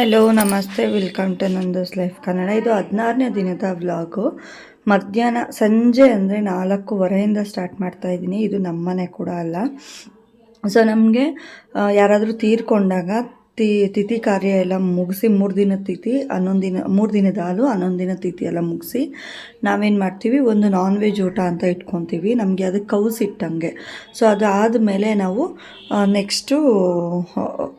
Hello ನಮಸ್ತೆ. Welcome to ನಂದೋಸ್ life Kannada ಇದು ಹದಿನಾರನೇ ದಿನದ ವ್ಲಾಗು ಮಧ್ಯಾಹ್ನ ಸಂಜೆ ಅಂದರೆ ನಾಲ್ಕೂವರೆಯಿಂದ ಸ್ಟಾರ್ಟ್ ಮಾಡ್ತಾ ಇದ್ದೀನಿ. ಇದು ನಮ್ಮನೆ ಕೂಡ ಅಲ್ಲ. ಸೊ ನಮಗೆ ಯಾರಾದರೂ ತೀರ್ಕೊಂಡಾಗ ತಿ ತಿಥಿ ಕಾರ್ಯ ಎಲ್ಲ ಮುಗಿಸಿ ಮೂರು ದಿನ ತಿಥಿ, ಹನ್ನೊಂದು ದಿನ, ಮೂರು ದಿನದ ಹಾಲು, ಹನ್ನೊಂದು ದಿನ ತಿಥಿ ಎಲ್ಲ ಮುಗಿಸಿ ನಾವೇನು ಮಾಡ್ತೀವಿ? ಒಂದು ನಾನ್ ವೆಜ್ ಊಟ ಅಂತ ಇಟ್ಕೊತೀವಿ. ನಮಗೆ ಅದು ಕೌಸ್ ಇಟ್ಟಂಗೆ. ಸೊ ಆದಮೇಲೆ ನಾವು ನೆಕ್ಸ್ಟು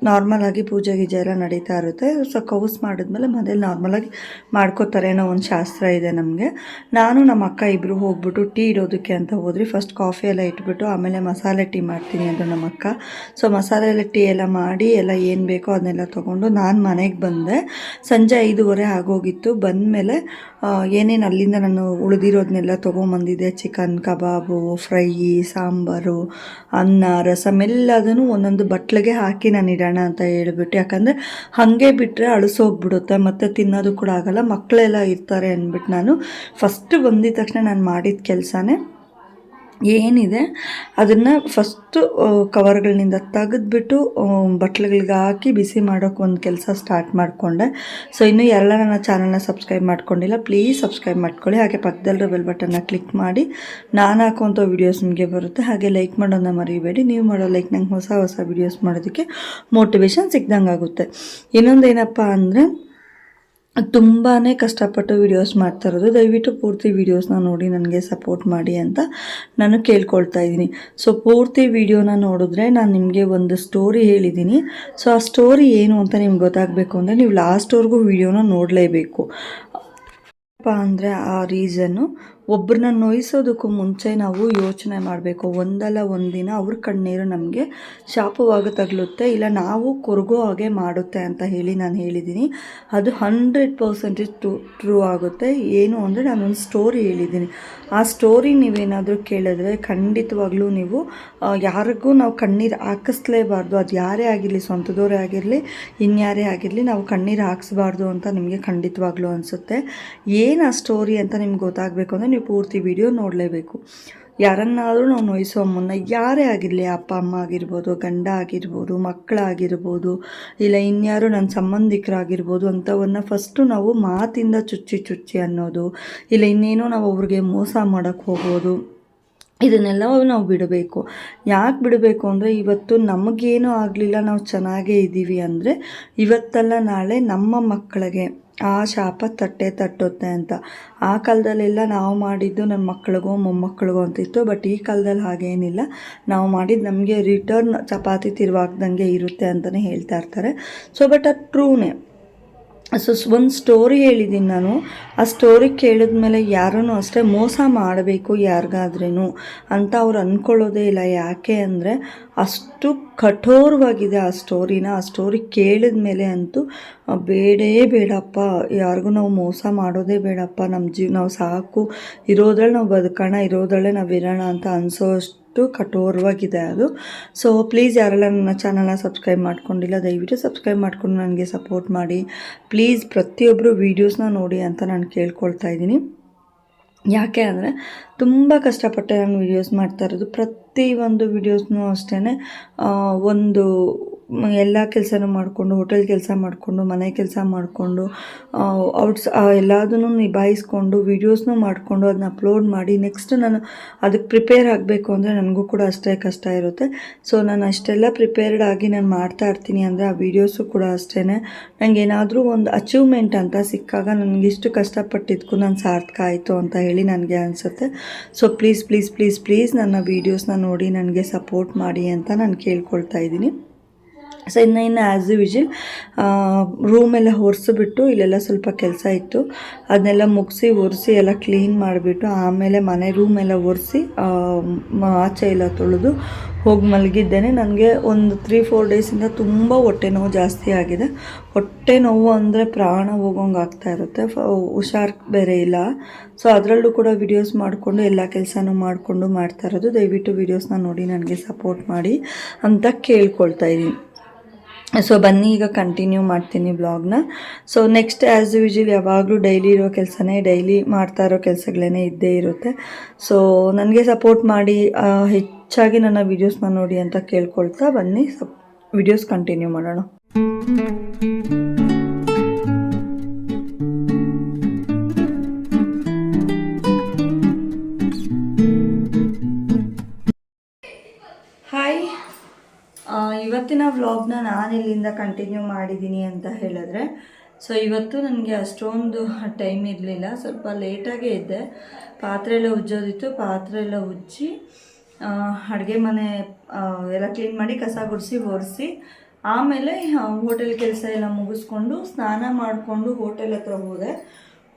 ನಾರ್ಮಲಾಗಿ ಪೂಜೆ ಗೀಜೆ ಎಲ್ಲ ನಡೀತಾ ಇರುತ್ತೆ. ಸೊ ಕೌಸ್ ಮಾಡಿದ್ಮೇಲೆ ಮನೇಲಿ ನಾರ್ಮಲಾಗಿ ಮಾಡ್ಕೋತಾರೆ ಅನ್ನೋ ಒಂದು ಶಾಸ್ತ್ರ ಇದೆ ನಮಗೆ. ನಾನು ನಮ್ಮ ಅಕ್ಕ ಇಬ್ಬರು ಹೋಗ್ಬಿಟ್ಟು ಟೀ ಇಡೋದಕ್ಕೆ ಅಂತ ಹೋದ್ರಿ ಫಸ್ಟ್ ಕಾಫಿ ಎಲ್ಲ ಇಟ್ಬಿಟ್ಟು ಆಮೇಲೆ ಮಸಾಲೆ ಟೀ ಮಾಡ್ತೀನಿ ಅಂತ ನಮ್ಮ ಅಕ್ಕ. ಸೊ ಮಸಾಲೆ ಎಲ್ಲ ಟೀ ಎಲ್ಲ ಮಾಡಿ ಎಲ್ಲ ಏನು ಬೇಕೋ ಅದನ್ನೆಲ್ಲ ತೊಗೊಂಡು ನಾನು ಮನೆಗೆ ಬಂದೆ. ಸಂಜೆ ಐದೂವರೆ ಆಗೋಗಿತ್ತು. ಬಂದಮೇಲೆ ಏನೇನು ಅಲ್ಲಿಂದ ನಾನು ಉಳಿದಿರೋದನ್ನೆಲ್ಲ ತೊಗೊಂಬಂದಿದ್ದೆ. ಚಿಕನ್, ಕಬಾಬು, ಫ್ರೈ, ಸಾಂಬಾರು, ಅನ್ನ ರಸಮ್ ಎಲ್ಲದನ್ನು ಒಂದೊಂದು ಬಟ್ಲಿಗೆ ಹಾಕಿ ನಾನು ಇಡೋಣ ಅಂತ ಹೇಳ್ಬಿಟ್ಟು. ಯಾಕಂದರೆ ಹಾಗೆ ಬಿಟ್ಟರೆ ಅಳಿಸೋಗ್ಬಿಡುತ್ತೆ. ಮತ್ತು ತಿನ್ನೋದು ಕೂಡ ಆಗಲ್ಲ. ಮಕ್ಕಳೆಲ್ಲ ಇರ್ತಾರೆ ಅಂದ್ಬಿಟ್ಟು ನಾನು ಫಸ್ಟ್ ಬಂದಿದ ತಕ್ಷಣ ನಾನು ಮಾಡಿದ ಕೆಲಸನೇ. ಏನಿದೆ, ಅದನ್ನು ಫಸ್ಟು ಕವರ್ಗಳಿಂದ ತೆಗೆದ್ಬಿಟ್ಟು ಬಟ್ಲುಗಳಿಗೆ ಹಾಕಿ ಬಿಸಿ ಮಾಡೋಕೆ ಒಂದು ಕೆಲಸ ಸ್ಟಾರ್ಟ್ ಮಾಡಿಕೊಂಡೆ. ಸೊ ಇನ್ನೂ ಎಲ್ಲ ನನ್ನ ಚಾನಲ್ನ ಸಬ್ಸ್ಕ್ರೈಬ್ ಮಾಡ್ಕೊಂಡಿಲ್ಲ ಪ್ಲೀಸ್ ಸಬ್ಸ್ಕ್ರೈಬ್ ಮಾಡ್ಕೊಳ್ಳಿ. ಹಾಗೆ ಪಕ್ಕದಲ್ಲಿರೋ ಬೆಲ್ ಬಟನ್ನ ಕ್ಲಿಕ್ ಮಾಡಿ. ನಾನು ಹಾಕುವಂಥ ವೀಡಿಯೋಸ್ ನಿಮಗೆ ಬರುತ್ತೆ. ಹಾಗೆ ಲೈಕ್ ಮಾಡೋದನ್ನ ಮರಿಬೇಡಿ. ನೀವು ಮಾಡೋ ಲೈಕ್ ನಂಗೆ ಹೊಸ ಹೊಸ ವೀಡಿಯೋಸ್ ಮಾಡೋದಕ್ಕೆ ಮೋಟಿವೇಶನ್ ಸಿಕ್ದಂಗೆ ಆಗುತ್ತೆ ಇನ್ನೊಂದು ಏನಪ್ಪ ಅಂದರೆ ತುಂಬಾ ಕಷ್ಟಪಟ್ಟು ವೀಡಿಯೋಸ್ ಮಾಡ್ತಾ ಇರೋದು. ದಯವಿಟ್ಟು ಪೂರ್ತಿ ವೀಡಿಯೋಸ್ನ ನೋಡಿ, ನನಗೆ ಸಪೋರ್ಟ್ ಮಾಡಿ ಅಂತ ನಾನು ಕೇಳ್ಕೊಳ್ತಾ ಇದ್ದೀನಿ. ಸೊ ಪೂರ್ತಿ ವೀಡಿಯೋನ ನೋಡಿದ್ರೆ ನಾನು ನಿಮಗೆ ಒಂದು ಸ್ಟೋರಿ ಹೇಳಿದ್ದೀನಿ. ಸೊ ಆ ಸ್ಟೋರಿ ಏನು ಅಂತ ನಿಮ್ಗೆ ಗೊತ್ತಾಗಬೇಕು ಅಂದರೆ ನೀವು ಲಾಸ್ಟ್ವರೆಗೂ ವೀಡಿಯೋನ ನೋಡಲೇಬೇಕು. ಅಂದರೆ ಆ ರೀಸನ್ನು ಒಬ್ಬರನ್ನ ನೋಯಿಸೋದಕ್ಕೂ ಮುಂಚೆ ನಾವು ಯೋಚನೆ ಮಾಡಬೇಕು. ಒಂದಲ್ಲ ಒಂದಿನ ಅವ್ರ ಕಣ್ಣೀರು ನಮಗೆ ಶಾಪವಾಗಿ ತಗಲುತ್ತೆ, ಇಲ್ಲ ನಾವು ಕೊರಗೋ ಹಾಗೆ ಮಾಡುತ್ತೆ ಅಂತ ಹೇಳಿ ನಾನು ಹೇಳಿದ್ದೀನಿ. ಅದು ಹಂಡ್ರೆಡ್ ಪರ್ಸೆಂಟೇಜ್ ಟು ಟ್ರೂ ಆಗುತ್ತೆ. ಏನು ಅಂದರೆ ನಾನೊಂದು ಸ್ಟೋರಿ ಹೇಳಿದ್ದೀನಿ. ಆ ಸ್ಟೋರಿ ನೀವೇನಾದರೂ ಕೇಳಿದ್ರೆ ಖಂಡಿತವಾಗ್ಲೂ ನೀವು ಯಾರಿಗೂ ನಾವು ಕಣ್ಣೀರು ಹಾಕಿಸ್ಲೇಬಾರ್ದು. ಅದು ಯಾರೇ ಆಗಿರಲಿ, ಸ್ವಂತದವರೇ ಆಗಿರಲಿ, ಇನ್ಯಾರೇ ಆಗಿರಲಿ ನಾವು ಕಣ್ಣೀರು ಹಾಕಿಸ್ಬಾರ್ದು ಅಂತ ನಿಮಗೆ ಖಂಡಿತವಾಗ್ಲೂ ಅನಿಸುತ್ತೆ. ಏನು ಆ ಸ್ಟೋರಿ ಅಂತ ನಿಮ್ಗೆ ಗೊತ್ತಾಗಬೇಕು ಅಂದರೆ ನೀವು ಪೂರ್ತಿ ವಿಡಿಯೋ ನೋಡಲೇಬೇಕು. ಯಾರನ್ನಾದರೂ ನಾವು ನೋಯಿಸೋ ಮುನ್ನ ಯಾರೇ ಆಗಿರಲಿ, ಅಪ್ಪ, ಅಮ್ಮ ಆಗಿರ್ಬೋದು, ಗಂಡ ಆಗಿರ್ಬೋದು ಮಕ್ಕಳಾಗಿರ್ಬೋದು ಇಲ್ಲ ಇನ್ಯಾರು ನನ್ನ ಸಂಬಂಧಿಕರಾಗಿರ್ಬೋದು ಅಂಥವನ್ನ ಫಸ್ಟು ನಾವು ಮಾತಿಂದ ಚುಚ್ಚಿ ಚುಚ್ಚಿ ಅನ್ನೋದು, ಇಲ್ಲ ಇನ್ನೇನೋ ನಾವು ಅವ್ರಿಗೆ ಮೋಸ ಮಾಡೋಕ್ಕೆ ಹೋಗೋದು ಇದನ್ನೆಲ್ಲ ನಾವು ಬಿಡಬೇಕು. ಯಾಕೆ ಬಿಡಬೇಕು ಅಂದರೆ ಇವತ್ತು ನಮಗೇನೂ ಆಗಲಿಲ್ಲ, ನಾವು ಚೆನ್ನಾಗೇ ಇದ್ದೀವಿ ಅಂದರೆ ಇವತ್ತಲ್ಲ ನಾಳೆ ನಮ್ಮ ಮಕ್ಕಳಿಗೆ. ಆ ಶಾಪ ತಟ್ಟೆ ತಟ್ಟುತ್ತೆ ಅಂತ. ಆ ಕಾಲದಲ್ಲೆಲ್ಲ ನಾವು ಮಾಡಿದ್ದು ನನ್ನ ಮಕ್ಕಳಿಗೋ ಮೊಮ್ಮಕ್ಕಳಿಗೋ ಅಂತಿತ್ತು. ಬಟ್ ಈ ಕಾಲದಲ್ಲಿ ಹಾಗೇನಿಲ್ಲ. ನಾವು ಮಾಡಿದ್ದು ನಮಗೆ ರಿಟರ್ನ್ ಚಪಾತಿ ತಿರುವಾಗ್ದಂಗೆ ಇರುತ್ತೆ ಅಂತಲೇ ಹೇಳ್ತಾ ಇರ್ತಾರೆ. ಸೊ ಬಟ್ ಅದು ಟ್ರೂನೇ ಸೊ ಒಂದು ಸ್ಟೋರಿ ಹೇಳಿದ್ದೀನಿ ನಾನು. ಆ ಸ್ಟೋರಿ ಕೇಳಿದ್ಮೇಲೆ ಯಾರೂ ಅಷ್ಟೇ ಮೋಸ ಮಾಡಬೇಕು ಯಾರಿಗಾದ್ರೂ ಅಂತ ಅವ್ರು ಅಂದ್ಕೊಳ್ಳೋದೇ ಇಲ್ಲ. ಯಾಕೆ ಅಂದರೆ ಅಷ್ಟು ಕಠೋರವಾಗಿದೆ ಆ ಸ್ಟೋರಿನ ಆ ಸ್ಟೋರಿ ಕೇಳಿದ ಮೇಲೆ ಅಂತೂ ಬೇಡೇ ಬೇಡಪ್ಪ. ಯಾರಿಗೂ ನಾವು ಮೋಸ ಮಾಡೋದೇ ಬೇಡಪ್ಪ. ನಮ್ಮ ಜೀವ, ನಾವು ಸಾಕು. ಇರೋದ್ರಲ್ಲಿ ನಾವು ಬದುಕೋಣ, ಇರೋದ್ರಲ್ಲೇ ನಾವು ಇರೋಣ ಅಂತ ಅನಿಸೋ ಅಷ್ಟು ಕಠೋರವಾಗಿದೆ ಅದು. ಸೊ ಪ್ಲೀಸ್ ಯಾರೆಲ್ಲ ನನ್ನ ಚಾನಲ್ನ ಸಬ್ಸ್ಕ್ರೈಬ್ ಮಾಡ್ಕೊಂಡಿಲ್ಲ, ದಯವಿಟ್ಟು ಸಬ್ಸ್ಕ್ರೈಬ್ ಮಾಡ್ಕೊಂಡು ನನಗೆ ಸಪೋರ್ಟ್ ಮಾಡಿ. ಪ್ಲೀಸ್ ಪ್ರತಿಯೊಬ್ಬರು ವೀಡಿಯೋಸ್ನ ನೋಡಿ ಅಂತ ನಾನು ಕೇಳ್ಕೊಳ್ತಾ ಇದ್ದೀನಿ. ಯಾಕೆ ಅಂದರೆ, ತುಂಬ ಕಷ್ಟಪಟ್ಟೆ ನಾನು ವೀಡಿಯೋಸ್ ಮಾಡ್ತಾ ಇರೋದು. ಪ್ರತಿ ಒಂದು ವೀಡಿಯೋಸ್ನೂ ಅಷ್ಟೇ ಒಂದು ಎಲ್ಲ ಕೆಲಸನೂ ಮಾಡಿಕೊಂಡು ಹೋಟೆಲ್ ಕೆಲಸ ಮಾಡಿಕೊಂಡು, ಮನೆ ಕೆಲಸ ಮಾಡಿಕೊಂಡು ಔಟ್ಸ್ ಎಲ್ಲದನ್ನು ನಿಭಾಯಿಸ್ಕೊಂಡು ವೀಡಿಯೋಸ್ನೂ ಮಾಡಿಕೊಂಡು ಅದನ್ನ ಅಪ್ಲೋಡ್ ಮಾಡಿ ನೆಕ್ಸ್ಟ್ ನಾನು ಅದಕ್ಕೆ ಪ್ರಿಪೇರ್ ಆಗಬೇಕು ಅಂದರೆ ನನಗೂ ಕೂಡ ಅಷ್ಟೇ ಕಷ್ಟ ಇರುತ್ತೆ. ಸೊ ನಾನು ಅಷ್ಟೆಲ್ಲ ಪ್ರಿಪೇರ್ಡ್ ಆಗಿ ನಾನು ಮಾಡ್ತಾ ಇರ್ತೀನಿ ಅಂದರೆ ಆ ವೀಡಿಯೋಸು ಕೂಡ ಅಷ್ಟೇ ನನಗೆ ಏನಾದರೂ ಒಂದು ಅಚೀವ್ಮೆಂಟ್ ಅಂತ ಸಿಕ್ಕಾಗ ನನಗೆ ಇಷ್ಟು ಕಷ್ಟಪಟ್ಟಿದ್ದಕ್ಕೂ ನಾನು ಸಾರ್ಥಕ ಆಯಿತು ಅಂತ ಹೇಳಿ ನನಗೆ ಅನಿಸುತ್ತೆ. So please please please please ನನ್ನ ವೀಡಿಯೋಸ್ನ ನೋಡಿ ನನಗೆ ಸಪೋರ್ಟ್ ಮಾಡಿ ಅಂತ ನಾನು ಕೇಳ್ಕೊಳ್ತಾ ಇದ್ದೀನಿ. ಸೊ ಇನ್ನು ಇನ್ನು ಆ್ಯಸ್ ಯೂಶಲ್ ರೂಮೆಲ್ಲ ಒರೆಸಿಬಿಟ್ಟು ಇಲ್ಲೆಲ್ಲ ಸ್ವಲ್ಪ ಕೆಲಸ ಇತ್ತು. ಅದನ್ನೆಲ್ಲ ಮುಗಿಸಿ, ಒರೆಸಿ ಎಲ್ಲ ಕ್ಲೀನ್ ಮಾಡಿಬಿಟ್ಟು ಆಮೇಲೆ ಮನೆ ರೂಮೆಲ್ಲ ಒರೆಸಿ ಆಚೆ ಎಲ್ಲ ತೊಳೆದು ಹೋಗಿ ಮಲಗಿದ್ದೇನೆ. ನನಗೆ ಒಂದು ತ್ರೀ ಫೋರ್ ಡೇಸಿಂದ ತುಂಬ ಹೊಟ್ಟೆ ನೋವು ಜಾಸ್ತಿ ಆಗಿದೆ. ಹೊಟ್ಟೆ ನೋವು ಅಂದರೆ ಪ್ರಾಣ ಹೋಗೋಂಗೆ ಆಗ್ತಾ ಇರುತ್ತೆ. ಹುಷಾರ್ ಬೇರೆ ಇಲ್ಲ. ಸೊ ಅದರಲ್ಲೂ ಕೂಡ ವಿಡಿಯೋಸ್ ಮಾಡಿಕೊಂಡು ಎಲ್ಲ ಕೆಲಸನೂ ಮಾಡಿಕೊಂಡು ಮಾಡ್ತಾ ಇರೋದು. ದಯವಿಟ್ಟು ವೀಡಿಯೋಸ್ನ ನೋಡಿ ನನಗೆ ಸಪೋರ್ಟ್ ಮಾಡಿ ಅಂತ ಕೇಳ್ಕೊಳ್ತಾ ಇದ್ದೀನಿ. ಸೊ ಬನ್ನಿ, ಈಗ ಕಂಟಿನ್ಯೂ ಮಾಡ್ತೀನಿ ಬ್ಲಾಗ್ನ ಸೊ ನೆಕ್ಸ್ಟ್ ಆ್ಯಸ್ ಯೂಶಲ್ ಯಾವಾಗಲೂ ಡೈಲಿ ಇರೋ ಕೆಲಸನೇ ಡೈಲಿ ಮಾಡ್ತಾ ಇರೋ ಕೆಲಸಗಳೇ ಇದ್ದೇ ಇರುತ್ತೆ. ಸೊ ನನಗೆ ಸಪೋರ್ಟ್ ಮಾಡಿ ಹೆಚ್ಚಾಗಿ ನನ್ನ ವೀಡಿಯೋಸ್ನ ನೋಡಿ ಅಂತ ಕೇಳ್ಕೊಳ್ತಾ ಬನ್ನಿ. ಸಪ್ ವಿಡಿಯೋಸ್ ಕಂಟಿನ್ಯೂ ಮಾಡೋಣ. ಇಲ್ಲಿಂದ ಕಂಟಿನ್ಯೂ ಮಾಡಿದ್ದೀನಿ ಅಂತ ಹೇಳಿದ್ರೆ ಸೊ ಇವತ್ತು ನನಗೆ ಅಷ್ಟೊಂದು ಟೈಮ್ ಇರಲಿಲ್ಲ. ಸ್ವಲ್ಪ ಲೇಟಾಗೇ ಇದ್ದೆ. ಪಾತ್ರೆ ಎಲ್ಲ ಉಜ್ಜೋದಿತ್ತು. ಪಾತ್ರೆ ಎಲ್ಲ ಉಜ್ಜಿ ಅಡುಗೆ ಮನೆ ಎಲ್ಲ ಕ್ಲೀನ್ ಮಾಡಿ ಕಸ ಗುಡಿಸಿ, ಒರೆಸಿ, ಆಮೇಲೆ ಹೋಟೆಲ್ ಕೆಲಸ ಎಲ್ಲ ಮುಗಿಸ್ಕೊಂಡು ಸ್ನಾನ ಮಾಡಿಕೊಂಡು ಹೋಟೆಲ್ ಹತ್ರ ಹೋದೆ.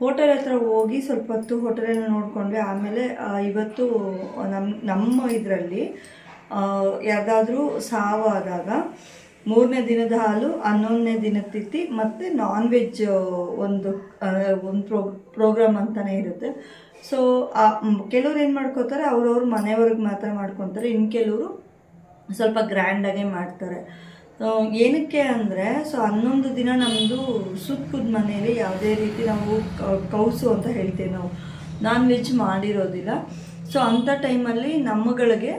ಹೋಟೆಲ್ ಹತ್ರ ಹೋಗಿ ಸ್ವಲ್ಪ ಹೊತ್ತು ಹೋಟೆಲಲ್ಲಿ ನೋಡಿಕೊಂಡ್ವಿ. ಆಮೇಲೆ ಇವತ್ತು ನಮ್ಮ ನಮ್ಮ ಇದರಲ್ಲಿ ಯಾವುದಾದ್ರೂ ಸಾವಾದಾಗ ಮೂರನೇ ದಿನದ ಹಾಲು, ಹನ್ನೊಂದನೇ ದಿನದ ತಿಥಿ ಮತ್ತು ನಾನ್ ವೆಜ್ ಒಂದು ಒಂದು ಪ್ರೋ ಪ್ರೋಗ್ರಾಮ್ ಅಂತಲೇ ಇರುತ್ತೆ. ಸೊ ಕೆಲವ್ರು ಏನು ಮಾಡ್ಕೋತಾರೆ, ಅವ್ರವ್ರ ಮನೆಯವ್ರಿಗೆ ಮಾತ್ರ ಮಾಡ್ಕೊತಾರೆ. ಇನ್ನು ಕೆಲವರು ಸ್ವಲ್ಪ ಗ್ರ್ಯಾಂಡಾಗೆ ಮಾಡ್ತಾರೆ. ಏನಕ್ಕೆ ಅಂದರೆ ಸೊ ಹನ್ನೊಂದು ದಿನ ನಮ್ಮದು ಸುತ್ತಕುದ ಮನೆಯಲ್ಲಿ ಯಾವುದೇ ರೀತಿ ನಾವು ಕೌಸು ಅಂತ ಹೇಳ್ತೀವಿ ನಾವು. ನಾನ್ ವೆಜ್ ಮಾಡಿರೋದಿಲ್ಲ ಸೊ ಅಂಥ ಟೈಮಲ್ಲಿ ನಮ್ಮಗಳಿಗೆ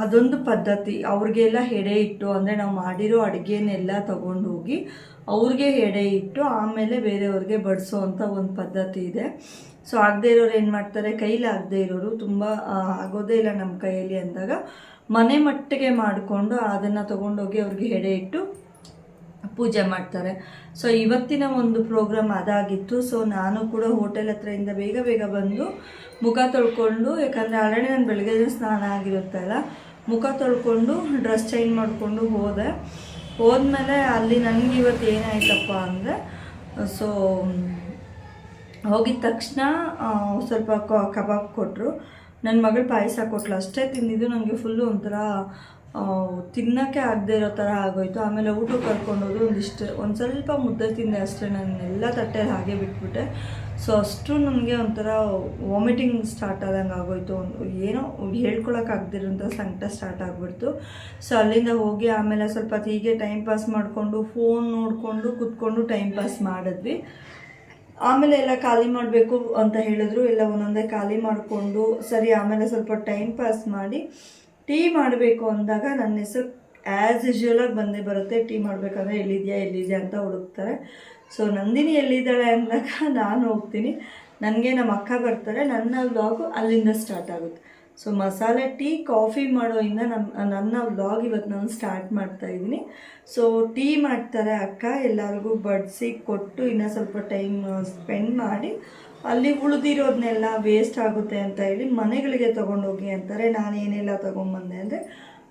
ಅದೊಂದು ಪದ್ಧತಿ. ಅವ್ರಿಗೆಲ್ಲ ಎಡೆ ಇಟ್ಟು, ಅಂದರೆ ನಾವು ಮಾಡಿರೋ ಅಡುಗೆನೆಲ್ಲ ತಗೊಂಡು ಹೋಗಿ ಅವ್ರಿಗೆ ಎಡೆ ಇಟ್ಟು, ಆಮೇಲೆ ಬೇರೆಯವ್ರಿಗೆ ಬಡಿಸೋ ಅಂಥ ಒಂದು ಪದ್ಧತಿ ಇದೆ. ಸೊ ಆಗದೇ ಇರೋರು ಏನು ಮಾಡ್ತಾರೆ? ಕೈಲಿ ಆಗದೆ ಇರೋರು ತುಂಬ ಆಗೋದೇ ಇಲ್ಲ ನಮ್ಮ ಕೈಯಲ್ಲಿ ಅಂದಾಗ ಮನೆ ಮಟ್ಟಿಗೆ ಮಾಡಿಕೊಂಡು ಅದನ್ನು ತೊಗೊಂಡೋಗಿ ಅವ್ರಿಗೆ ಎಡೆ ಇಟ್ಟು ಪೂಜೆ ಮಾಡ್ತಾರೆ. ಸೊ ಇವತ್ತಿನ ಒಂದು ಪ್ರೋಗ್ರಾಮ್ ಅದಾಗಿತ್ತು. ಸೊ ನಾನು ಕೂಡ ಹೋಟೆಲ್ ಹತ್ರದಿಂದ ಬೇಗ ಬೇಗ ಬಂದು ಮುಖ ತೊಳ್ಕೊಂಡು, ಯಾಕಂದರೆ ಆಲ್ರೆಡಿ ನಾನು ಬೆಳಗ್ಗೆ ಸ್ನಾನ ಆಗಿರುತ್ತಲ್ಲ, ಮುಖ ತೊಳ್ಕೊಂಡು ಡ್ರೆಸ್ ಚೇಂಜ್ ಮಾಡಿಕೊಂಡು ಹೋದೆ. ಹೋದ್ಮೇಲೆ ಅಲ್ಲಿ ನನಗೆ ಇವತ್ತು ಏನಾಯ್ತಪ್ಪ ಅಂದರೆ ಸೊ ಹೋಗಿದ ತಕ್ಷಣ ಸ್ವಲ್ಪ ಕಬಾಬ್ ಕೊಟ್ಟರು ನನ್ನ ಮಗಳು ಪಾಯಸ ಕೊಟ್ಲು. ಅಷ್ಟೇ ತಿಂದಿದ್ದು ನನಗೆ ಫುಲ್ಲು ಒಂಥರ ತಿನ್ನೋಕ್ಕೆ ಆಗದೆ ಇರೋ ಥರ ಆಗೋಯ್ತು. ಆಮೇಲೆ ಊಟಕ್ಕೆ ಕರ್ಕೊಂಡೋದ್ರು ಒಂದಿಷ್ಟು, ಒಂದು ಸ್ವಲ್ಪ ಮುದ್ದೆ ತಿಂದೆ ಅಷ್ಟೇ. ನಾನು ಎಲ್ಲ ತಟ್ಟೆಯಲ್ಲಿ ಹಾಗೆ ಬಿಟ್ಬಿಟ್ಟೆ. ಸೊ ಅಷ್ಟು ನನಗೆ ಒಂಥರ ವಾಮಿಟಿಂಗ್ ಸ್ಟಾರ್ಟ್ ಆದಂಗೆ ಆಗೋಯ್ತು. ಏನೋ ಹೇಳ್ಕೊಳಕ್ಕಾಗ್ದಿರೋಂಥ ಸಂಕಟ ಸ್ಟಾರ್ಟ್ ಆಗಿಬಿಡ್ತು. ಸೊ ಅಲ್ಲಿಂದ ಹೋಗಿ ಆಮೇಲೆ ಸ್ವಲ್ಪ ಹೀಗೆ ಟೈಮ್ ಪಾಸ್ ಮಾಡಿಕೊಂಡು ಫೋನ್ ನೋಡಿಕೊಂಡು, ಕೂತ್ಕೊಂಡು ಟೈಮ್ ಪಾಸ್ ಮಾಡಿದ್ವಿ. ಆಮೇಲೆ ಎಲ್ಲ ಖಾಲಿ ಮಾಡಬೇಕು ಅಂತ ಹೇಳಿದ್ರು. ಎಲ್ಲ ಒಂದೊಂದೇ ಖಾಲಿ ಮಾಡಿಕೊಂಡು, ಸರಿ, ಆಮೇಲೆ ಸ್ವಲ್ಪ ಟೈಮ್ ಪಾಸ್ ಮಾಡಿ ಟೀ ಮಾಡಬೇಕು ಅಂದಾಗ ನನ್ನ ಹೆಸರು ಆ್ಯಸ್ ಯೂಶ್ವಲಾಗಿ ಬಂದೇ ಬರುತ್ತೆ. ಟೀ ಮಾಡಬೇಕಂದ್ರೆ ಎಲ್ಲಿದೆಯಾ ಎಲ್ಲಿದೆಯಾ ಅಂತ ಹುಡುಕ್ತಾರೆ. ಸೊ ನಂದಿನಿ ಎಲ್ಲಿದ್ದಾಳೆ ಅಂದಾಗ ನಾನು ಹೋಗ್ತೀನಿ. ನನಗೆ ನಮ್ಮ ಅಕ್ಕ ಬರ್ತಾರೆ. ನನ್ನ ವ್ಲಾಗು ಅಲ್ಲಿಂದ ಸ್ಟಾರ್ಟ್ ಆಗುತ್ತೆ. ಸೊ ಮಸಾಲೆ ಟೀ ಕಾಫಿ ಮಾಡೋಯಿಂದ ನಮ್ಮ ನನ್ನ ವ್ಲಾಗ್ ಇವತ್ತು ನಾನು ಸ್ಟಾರ್ಟ್ ಮಾಡ್ತಾ ಇದ್ದೀನಿ. ಸೊ ಟೀ ಮಾಡ್ತಾರೆ ಅಕ್ಕ. ಎಲ್ಲರಿಗೂ ಬಡಿಸಿ ಕೊಟ್ಟು ಇನ್ನೂ ಸ್ವಲ್ಪ ಟೈಮ್ ಸ್ಪೆಂಡ್ ಮಾಡಿ ಅಲ್ಲಿ ಉಳಿದಿರೋದನ್ನೆಲ್ಲ ವೇಸ್ಟ್ ಆಗುತ್ತೆ ಅಂತ ಹೇಳಿ ಮನೆಗಳಿಗೆ ತೊಗೊಂಡೋಗಿ ಅಂತಾರೆ. ನಾನು ಏನೆಲ್ಲ ತೊಗೊಂಬಂದೆ ಅಂದರೆ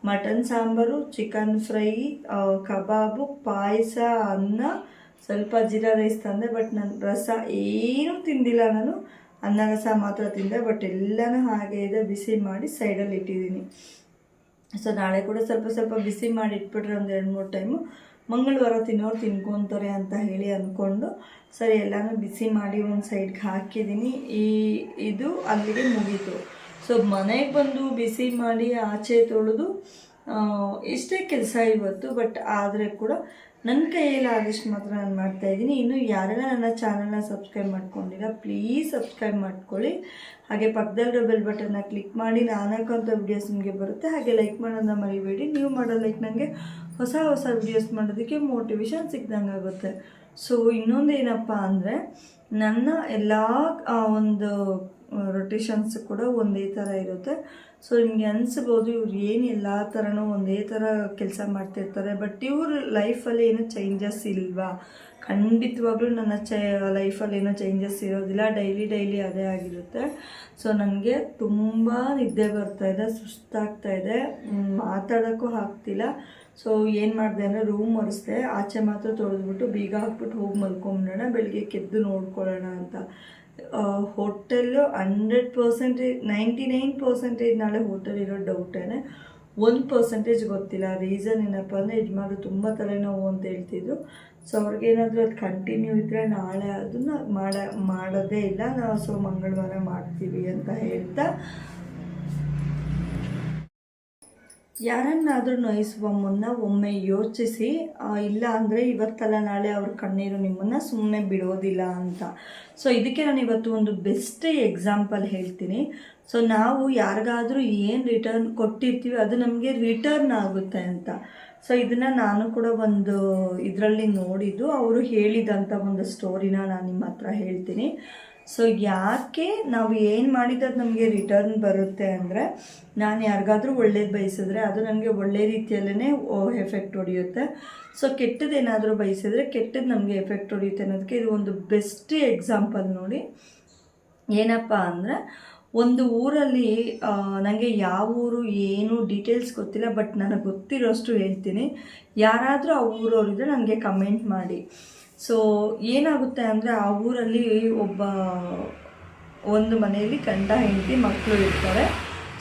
ಮಟನ್ ಸಾಂಬಾರು ಚಿಕನ್ ಫ್ರೈ ಕಬಾಬು, ಪಾಯಸ, ಅನ್ನ ಸ್ವಲ್ಪ ಜೀರಾ ರೈಸ್ ತಂದೆ ಬಟ್ ನಾನು ರಸ ಏನೂ ತಿಂದಿಲ್ಲ ನಾನು. ಅನ್ನ ರಸ ಮಾತ್ರ ತಿಂದೆ ಬಟ್ ಎಲ್ಲನೂ ಹಾಗೆ ಇದೆ, ಬಿಸಿ ಮಾಡಿ ಸೈಡಲ್ಲಿ ಇಟ್ಟಿದ್ದೀನಿ. ಸೊ ನಾಳೆ ಕೂಡ ಸ್ವಲ್ಪ ಸ್ವಲ್ಪ ಬಿಸಿ ಮಾಡಿ ಇಟ್ಬಿಟ್ರೆ ಒಂದು ಎರಡು ಮೂರು ಟೈಮು ಮಂಗಳವಾರ ತಿನ್ನೋರು ತಿನ್ಕೊತಾರೆ ಅಂತ ಹೇಳಿ ಅಂದ್ಕೊಂಡು ಸರಿ ಎಲ್ಲನೂ ಬಿಸಿ ಮಾಡಿ ಒಂದು ಸೈಡ್ಗೆ ಹಾಕಿದ್ದೀನಿ. ಈ, ಇದು ಅಲ್ಲಿಗೆ ಮುಗೀತು. ಸೊ ಮನೆಗೆ ಬಂದು ಬಿಸಿ ಮಾಡಿ ಆಚೆ ತೊಳೆದು ಇಷ್ಟೇ ಕೆಲಸ ಇವತ್ತು ಬಟ್ ಆದರೆ ಕೂಡ ನನ್ನ ಕೈಯಲ್ಲಿ ಆದಷ್ಟು ಮಾತ್ರ ನಾನು ಮಾಡ್ತಾ ಇದ್ದೀನಿ. ಇನ್ನು ಯಾರೆಲ್ಲ ನನ್ನ ಚಾನಲ್ನ ಸಬ್ಸ್ಕ್ರೈಬ್ ಮಾಡ್ಕೊಂಡಿಲ್ಲ ಪ್ಲೀಸ್ ಸಬ್ಸ್ಕ್ರೈಬ್ ಮಾಡ್ಕೊಳ್ಳಿ. ಹಾಗೆ ಪಕ್ಕದಲ್ಲಿರೋ ಬೆಲ್ ಬಟನ್ನ ಕ್ಲಿಕ್ ಮಾಡಿ, ನಾನು ಹಾಕೋಂಥ ವಿಡಿಯೋಸ್ ನಿಮಗೆ ಬರುತ್ತೆ. ಹಾಗೆ ಲೈಕ್ ಮಾಡೋದನ್ನ ಮರಿಬೇಡಿ. ನೀವು ಮಾಡೋ ಲೈಕ್ ನನಗೆ ಹೊಸ ಹೊಸ ವಿಡಿಯೋಸ್ ಮಾಡೋದಕ್ಕೆ ಮೋಟಿವೇಶನ್ ಸಿಕ್ದಂಗೆ ಆಗುತ್ತೆ. ಸೊ ಇನ್ನೊಂದು ಏನಪ್ಪ ಅಂದರೆ, ನನ್ನ ಎಲ್ಲ ಒಂದು ರೊಟೇಷನ್ಸ್ ಕೂಡ ಒಂದೇ ಥರ ಇರುತ್ತೆ. ಸೊ ನಿಮಗೆ ಅನಿಸ್ಬೋದು ಇವ್ರು ಏನು ಎಲ್ಲ ಥರನೂ ಒಂದೇ ಥರ ಕೆಲಸ ಮಾಡ್ತಿರ್ತಾರೆ ಬಟ್ ಇವ್ರ ಲೈಫಲ್ಲಿ ಏನು ಚೇಂಜಸ್ ಇಲ್ವಾ? ಖಂಡಿತವಾಗ್ಲೂ ನನ್ನ ಚ ಲೈಫಲ್ಲಿ ಏನೋ ಚೇಂಜಸ್ ಇರೋದಿಲ್ಲ. ಡೈಲಿ ಡೈಲಿ ಅದೇ ಆಗಿರುತ್ತೆ. ಸೊ ನನಗೆ ತುಂಬ ನಿದ್ದೆ ಬರ್ತಾ ಇದೆ ಸುಸ್ತಾಗ್ತಾ ಇದೆ. ಮ್, ಮಾತಾಡೋಕ್ಕೂ ಆಗ್ತಿಲ್ಲ. ಸೊ ಏನು ಮಾಡಿದೆ ಅಂದರೆ ರೂಮ್ ಒರೆಸ್ದೆ. ಆಚೆ ಮಾತ್ರ ತೊಳೆದ್ಬಿಟ್ಟು ಬೀಗ ಹಾಕ್ಬಿಟ್ಟು ಹೋಗಿ ಮಲ್ಕೊಂಬಿಡೋಣ. ಬೆಳಗ್ಗೆ ಕೆದ್ದು ನೋಡ್ಕೊಳ್ಳೋಣ ಅಂತ. Hotel hundred percentage, ninety nine percentage ನಾಳೆ ಹೋಟೆಲ್ ಇರೋ ಡೌಟೇ ಒಂದು ಪರ್ಸೆಂಟೇಜ್ ಗೊತ್ತಿಲ್ಲ. ರೀಸನ್ ಏನಪ್ಪ ಅಂದರೆ ಯಜಮಾನರು ತುಂಬ ತಲೆನೋವು ಅಂತ ಹೇಳ್ತಿದ್ರು. ಸೊ ಅವ್ರಿಗೇನಾದರೂ ಅದು ಕಂಟಿನ್ಯೂ ಇದ್ದರೆ ನಾಳೆ ಅದನ್ನು ಮಾಡ, ಮಾಡೋದೇ ಇಲ್ಲ. ನಾವು ಸೊ ಮಂಗಳವಾರ ಮಾಡ್ತೀವಿ ಅಂತ ಹೇಳ್ತಾ ಯಾರನ್ನಾದರೂ ನೋಯಿಸುವ ಮುನ್ನ ಒಮ್ಮೆ ಯೋಚಿಸಿ ಇಲ್ಲ ಅಂದರೆ ಇವತ್ತಲ್ಲ ನಾಳೆ ಅವ್ರ ಕಣ್ಣೀರು ನಿಮ್ಮನ್ನು ಸುಮ್ಮನೆ ಬಿಡೋದಿಲ್ಲ ಅಂತ. ಸೊ ಇದಕ್ಕೆ ನಾನು ಇವತ್ತು ಒಂದು ಬೆಸ್ಟ್ ಎಕ್ಸಾಂಪಲ್ ಹೇಳ್ತೀನಿ. ಸೊ ನಾವು ಯಾರಿಗಾದರೂ ಏನು ರಿಟರ್ನ್ ಕೊಟ್ಟಿರ್ತೀವಿ, ಅದು ನಮಗೆ ರಿಟರ್ನ್ ಆಗುತ್ತೆ ಅಂತ. ಸೊ ಇದನ್ನು ನಾನು ಕೂಡ ಒಂದು ಇದರಲ್ಲಿ ನೋಡಿದ್ದು. ಅವರು ಹೇಳಿದಂಥ ಒಂದು ಸ್ಟೋರಿನ ನಾನು ನಿಮ್ಮ ಹತ್ರ ಹೇಳ್ತೀನಿ. ಸೊ ಯಾಕೆ ನಾವು ಏನು ಮಾಡಿದ್ದು ನಮಗೆ ರಿಟರ್ನ್ ಬರುತ್ತೆ ಅಂದರೆ, ನಾನು ಯಾರಿಗಾದರೂ ಒಳ್ಳೇದು ಬಯಸಿದ್ರೆ ಅದು ನನಗೆ ಒಳ್ಳೆ ರೀತಿಯಲ್ಲೇ ಎಫೆಕ್ಟ್ ಹೊಡೆಯುತ್ತೆ. ಸೊ ಕೆಟ್ಟದ್ದೇನಾದರೂ ಬಯಸಿದ್ರೆ ಕೆಟ್ಟದ್ದು ನಮಗೆ ಎಫೆಕ್ಟ್ ಹೊಡೆಯುತ್ತೆ ಅನ್ನೋದಕ್ಕೆ ಇದು ಒಂದು ಬೆಸ್ಟ್ ಎಕ್ಸಾಂಪಲ್ ನೋಡಿ. ಏನಪ್ಪ ಅಂದರೆ ಒಂದು ಊರಲ್ಲಿ ನನಗೆ ಯಾವ ಊರು ಏನು ಡೀಟೇಲ್ಸ್ ಗೊತ್ತಿಲ್ಲ ಬಟ್ ನನಗೆ ಗೊತ್ತಿರೋಷ್ಟು ಹೇಳ್ತೀನಿ. ಯಾರಾದರೂ ಆ ಊರವರಿದ್ರೆ ನನಗೆ ಕಮೆಂಟ್ ಮಾಡಿ. ಸೊ ಏನಾಗುತ್ತೆ ಅಂದರೆ ಆ ಊರಲ್ಲಿ ಒಬ್ಬ, ಒಂದು ಮನೆಯಲ್ಲಿ ಗಂಡ ಹೆಂಡತಿ ಮಕ್ಕಳು ಇರ್ತಾರೆ.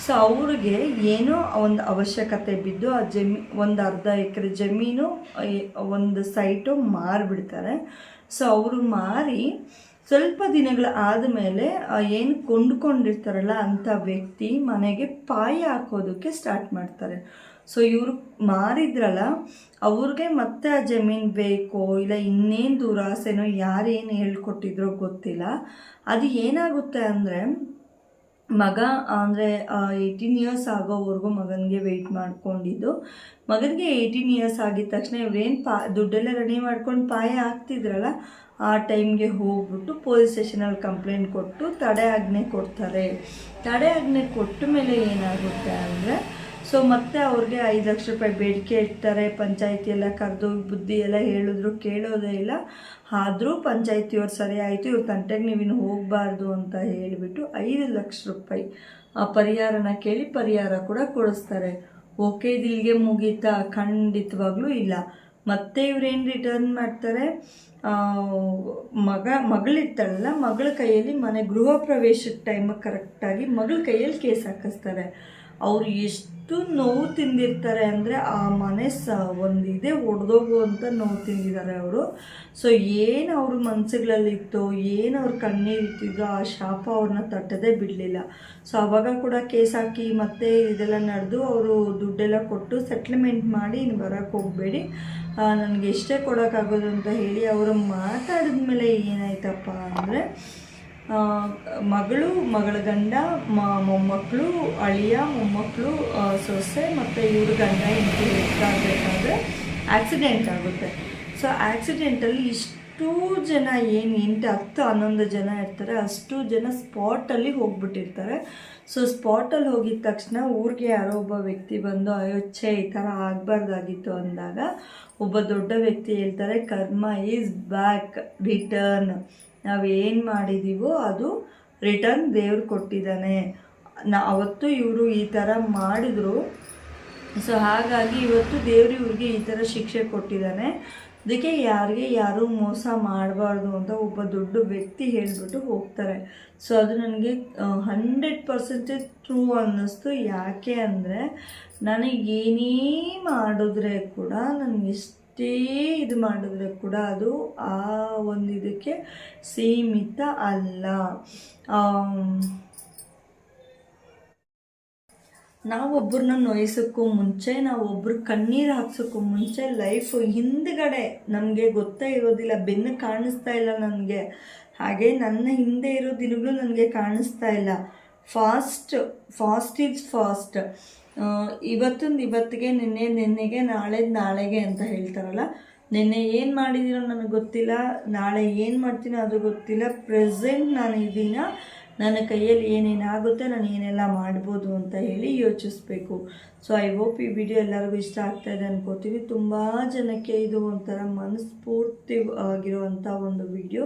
ಸೊ ಅವ್ರಿಗೆ ಏನೋ ಒಂದು ಅವಶ್ಯಕತೆ ಬಿದ್ದು ಆ ಜಮೀ, ಒಂದು ಅರ್ಧ ಎಕರೆ ಜಮೀನು ಒಂದು ಸೈಟು ಮಾರಿಬಿಡ್ತಾರೆ. ಸೊ ಅವರು ಮಾರಿ ಸ್ವಲ್ಪ ದಿನಗಳ ಆದಮೇಲೆ ಏನು ಕೊಂಡ್ಕೊಂಡಿರ್ತಾರಲ್ಲ ಅಂಥ ವ್ಯಕ್ತಿ ಮನೆಗೆ ಪಾಯ ಹಾಕೋದಕ್ಕೆ ಸ್ಟಾರ್ಟ್ ಮಾಡ್ತಾರೆ. ಸೊ ಇವರು ಮಾರಿದ್ರಲ್ಲ, ಅವ್ರಿಗೆ ಮತ್ತೆ ಆ ಜಮೀನು ಬೇಕೋ, ಇಲ್ಲ ಇನ್ನೇನು ದುರಾಸೆನೋ, ಯಾರೇನು ಹೇಳ್ಕೊಟ್ಟಿದ್ರೋ ಗೊತ್ತಿಲ್ಲ. ಅದು ಏನಾಗುತ್ತೆ ಅಂದರೆ, ಮಗ ಅಂದರೆ ಏಯ್ಟೀನ್ ಇಯರ್ಸ್ ಆಗೋವರೆಗೂ ಮಗನಿಗೆ ವೆಯ್ಟ್ ಮಾಡ್ಕೊಂಡಿದ್ದು. ಮಗನಿಗೆ ಏಯ್ಟೀನ್ ಇಯರ್ಸ್ ಆಗಿದ ತಕ್ಷಣ ಇವ್ರೇನು ಪಾ, ದುಡ್ಡೆಲ್ಲ ರೆಡಿ ಮಾಡ್ಕೊಂಡು ಪಾಯ ಹಾಕ್ತಿದ್ರಲ್ಲ ಆ ಟೈಮ್ಗೆ ಹೋಗ್ಬಿಟ್ಟು ಪೊಲೀಸ್ ಸ್ಟೇಷನಲ್ಲಿ ಕಂಪ್ಲೇಂಟ್ ಕೊಟ್ಟು ತಡೆ ಆಜ್ಞೆ ಕೊಡ್ತಾರೆ. ತಡೆ ಆಜ್ಞೆ ಕೊಟ್ಟ ಮೇಲೆ ಏನಾಗುತ್ತೆ ಅಂದರೆ, ಸೊ ಮತ್ತೆ ಅವ್ರಿಗೆ ಐದು ಲಕ್ಷ ರೂಪಾಯಿ ಬೇಡಿಕೆ ಇಡ್ತಾರೆ. ಪಂಚಾಯತಿ ಎಲ್ಲ ಕರೆದು ಬುದ್ಧಿ ಎಲ್ಲ ಹೇಳಿದ್ರು, ಕೇಳೋದೇ ಇಲ್ಲ. ಆದರೂ ಪಂಚಾಯತಿಯವ್ರು ಸರಿ ಆಯಿತು, ಇವ್ರ ತಂಟೆಗೆ ನೀವಿನ್ನು ಹೋಗಬಾರ್ದು ಅಂತ ಹೇಳಿಬಿಟ್ಟು ಐದು ಲಕ್ಷ ರೂಪಾಯಿ ಆ ಪರಿಹಾರನ ಕೇಳಿ ಪರಿಹಾರ ಕೂಡ ಕೊಡಿಸ್ತಾರೆ. ಓಕೆ, ಇದು ಇಲ್ಲಿಗೆ ಮುಗೀತಾ? ಖಂಡಿತವಾಗ್ಲೂ ಇಲ್ಲ. ಮತ್ತೆ ಇವ್ರೇನು ರಿಟರ್ನ್ ಮಾಡ್ತಾರೆ? ಮಗ, ಮಗಳಿರ್ತಾಳಲ್ಲ, ಮಗಳ ಕೈಯಲ್ಲಿ ಮನೆ ಗೃಹ ಪ್ರವೇಶದ ಟೈಮಿಗೆ ಕರೆಕ್ಟಾಗಿ ಮಗಳ ಕೈಯಲ್ಲಿ ಕೇಸ್ ಹಾಕಿಸ್ತಾರೆ. ಅವರು ಎಷ್ಟು ನೋವು ತಿಂದಿರ್ತಾರೆ ಅಂದರೆ ಆ ಮನೆ ಸ ಒಂದು ಇದೇ ಒಡೆದೋಗುವಂಥ ನೋವು ತಿಂದಿದ್ದಾರೆ ಅವರು. ಸೊ ಏನು ಅವ್ರ ಮನಸ್ಸುಗಳಲ್ಲಿತ್ತೋ ಏನು ಅವ್ರ ಕಣ್ಣೀರಿಟ್ಟಿದ್ರೋ ಆ ಶಾಪ ಅವ್ರನ್ನ ತಟ್ಟದೇ ಬಿಡಲಿಲ್ಲ. ಸೊ ಅವಾಗ ಕೂಡ ಕೇಸ್ ಹಾಕಿ ಮತ್ತೆ ಇದೆಲ್ಲ ನಡೆದು ಅವರು ದುಡ್ಡೆಲ್ಲ ಕೊಟ್ಟು ಸೆಟ್ಲ್ಮೆಂಟ್ ಮಾಡಿ ಇನ್ನು ಬರೋಕ್ಕೆ ಹೋಗಬೇಡಿ. ನನಗೆ ಎಷ್ಟೇ ಕೊಡೋಕ್ಕಾಗೋದು ಅಂತ ಹೇಳಿ ಅವರು ಮಾತಾಡಿದ ಮೇಲೆ ಏನಾಯ್ತಪ್ಪ ಅಂದರೆ ಮಗಳು, ಮಗಳ ಗಂಡ ಮೊಮ್ಮಕ್ಕಳು ಅಳಿಯ ಮೊಮ್ಮಕ್ಕಳು ಸೊಸೆ ಮತ್ತು ಇವ್ರ ಗಂಡ ಹೆಂಡತಿ ಆಗಬೇಕಾದ್ರೆ ಆಕ್ಸಿಡೆಂಟ್ ಆಗುತ್ತೆ. ಸೊ ಆಕ್ಸಿಡೆಂಟಲ್ಲಿ ಇಷ್ಟು ಜನ ಏನು ಎಂಟು, ಹತ್ತು, ಹನ್ನೊಂದು ಜನ ಇರ್ತಾರೆ, ಅಷ್ಟು ಜನ ಸ್ಪಾಟಲ್ಲಿ ಹೋಗ್ಬಿಟ್ಟಿರ್ತಾರೆ. ಸೊ ಸ್ಪಾಟಲ್ಲಿ ಹೋಗಿದ ತಕ್ಷಣ ಊರಿಗೆ ಯಾರೋ ಒಬ್ಬ ವ್ಯಕ್ತಿ ಬಂದು ಅಯೋಚ್ಛೆ ಈ ಥರ ಆಗಬಾರ್ದಾಗಿತ್ತು ಅಂದಾಗ ಒಬ್ಬ ದೊಡ್ಡ ವ್ಯಕ್ತಿ ಹೇಳ್ತಾರೆ, ಕರ್ಮ ಈಸ್ ಬ್ಯಾಕ್ ರಿಟರ್ನ್ ನಾವು ಏನು ಮಾಡಿದ್ದೀವೋ ಅದು ರಿಟರ್ನ್ ದೇವ್ರು ಕೊಟ್ಟಿದ್ದಾನೆ. ನಾ, ಅವತ್ತು ಇವರು ಈ ಥರ ಮಾಡಿದರು. ಸೊ ಹಾಗಾಗಿ ಇವತ್ತು ದೇವರು ಇವ್ರಿಗೆ ಈ ಥರ ಶಿಕ್ಷೆ ಕೊಟ್ಟಿದ್ದಾನೆ. ಅದಕ್ಕೆ ಯಾರಿಗೆ ಯಾರೂ ಮೋಸ ಮಾಡಬಾರ್ದು ಅಂತ ಒಬ್ಬ ದೊಡ್ಡ ವ್ಯಕ್ತಿ ಹೇಳಿಬಿಟ್ಟು ಹೋಗ್ತಾರೆ. ಸೊ ಅದು ನನಗೆ ಹಂಡ್ರೆಡ್ ಪರ್ಸೆಂಟೇಜ್ ಟ್ರೂ ಅನ್ನಿಸ್ತು. ಯಾಕೆ ಅಂದರೆ ನನಗೆ ಏನೇ ಮಾಡಿದ್ರೆ ಕೂಡ ನನಗೆ ಎಷ್ಟೇ ಇದು ಮಾಡಿದ್ರೆ ಕೂಡ ಅದು ಆ ಒಂದು ಇದಕ್ಕೆ ಸೀಮಿತ ಅಲ್ಲ. ನಾವು ನಾವೊಬ್ಬರನ್ನ ನೋಯಿಸೋಕ್ಕೂ ಮುಂಚೆ ನಾವು ಒಬ್ರು ಕಣ್ಣೀರು ಹಾಕ್ಸೋಕ್ಕೂ ಮುಂಚೆ ಲೈಫ್ ಹಿಂದ್ಗಡೆ ನಮಗೆ ಗೊತ್ತೇ ಇರೋದಿಲ್ಲ, ಬೆನ್ನು ಕಾಣಿಸ್ತಾ ಇಲ್ಲ ನನಗೆ. ಹಾಗೆ ನನ್ನ ಹಿಂದೆ ಇರೋ ದಿನಗಳು ನನಗೆ ಕಾಣಿಸ್ತಾ ಇಲ್ಲ. ಫಾಸ್ಟ್ ಫಾಸ್ಟ್ ಈಸ್ ಫಾಸ್ಟ್ ಇವತ್ತೊಂದು ಇವತ್ತಿಗೆ, ನಿನ್ನೆ ನಿನ್ನೆಗೆ, ನಾಳೆ ನಾಳೆಗೆ ಅಂತ ಹೇಳ್ತಾರಲ್ಲ. ನಿನ್ನೆ ಏನು ಮಾಡಿದ್ದೀರೋ ನನಗೆ ಗೊತ್ತಿಲ್ಲ. ನಾಳೆ ಏನು ಮಾಡ್ತೀನೋ ಅದು ಗೊತ್ತಿಲ್ಲ. ಪ್ರೆಸೆಂಟ್ ನಾನು ಈ ದಿನ ನನ್ನ ಕೈಯಲ್ಲಿ ಏನೇನಾಗುತ್ತೆ ನಾನು ಏನೆಲ್ಲ ಮಾಡ್ಬೋದು ಅಂತ ಹೇಳಿ ಯೋಚಿಸ್ಬೇಕು. ಸೊ ಐ ಹೋಪ್ ಈ ವಿಡಿಯೋ ಎಲ್ಲರಿಗೂ ಇಷ್ಟ ಆಗ್ತಾ ಇದೆ ಅನ್ಕೋತೀನಿ. ತುಂಬ ಜನಕ್ಕೆ ಇದು ಒಂಥರ ಮನಸ್ಫೂರ್ತಿ ಆಗಿರುವಂಥ ಒಂದು ವಿಡಿಯೋ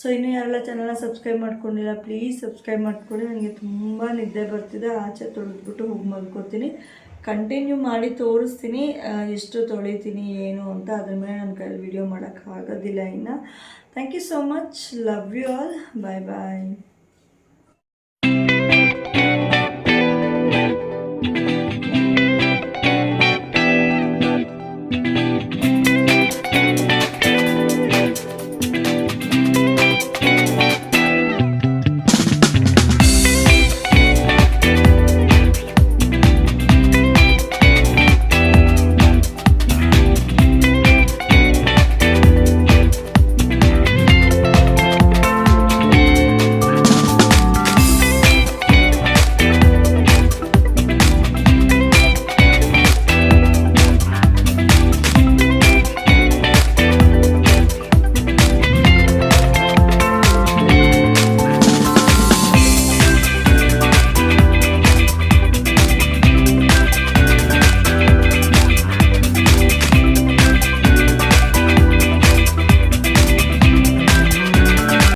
ಸೊ ಇನ್ನೂ ಯಾರೆಲ್ಲ ಚಾನಲ್ನ ಸಬ್ಸ್ಕ್ರೈಬ್ ಮಾಡ್ಕೊಂಡಿಲ್ಲ ಪ್ಲೀಸ್ ಸಬ್ಸ್ಕ್ರೈಬ್ ಮಾಡ್ಕೊಳ್ಳಿ. ನನಗೆ ತುಂಬ ನಿದ್ದೆ ಬರ್ತಿದೆ. ಆಚೆ ತೊಳೆದ್ಬಿಟ್ಟು ಹೋಗಿ ಮಲ್ಕೋತೀನಿ. ಕಂಟಿನ್ಯೂ ಮಾಡಿ ತೋರಿಸ್ತೀನಿ ಎಷ್ಟು ತೊಳಿತೀನಿ, ಏನು ಅಂತ. ಅದ್ರ ಮೇಲೆ ನನ್ನ ಕೈಯಲ್ಲಿ ವಿಡಿಯೋ ಮಾಡೋಕ್ಕಾಗೋದಿಲ್ಲ ಇನ್ನು. Thank you so much love you all bye bye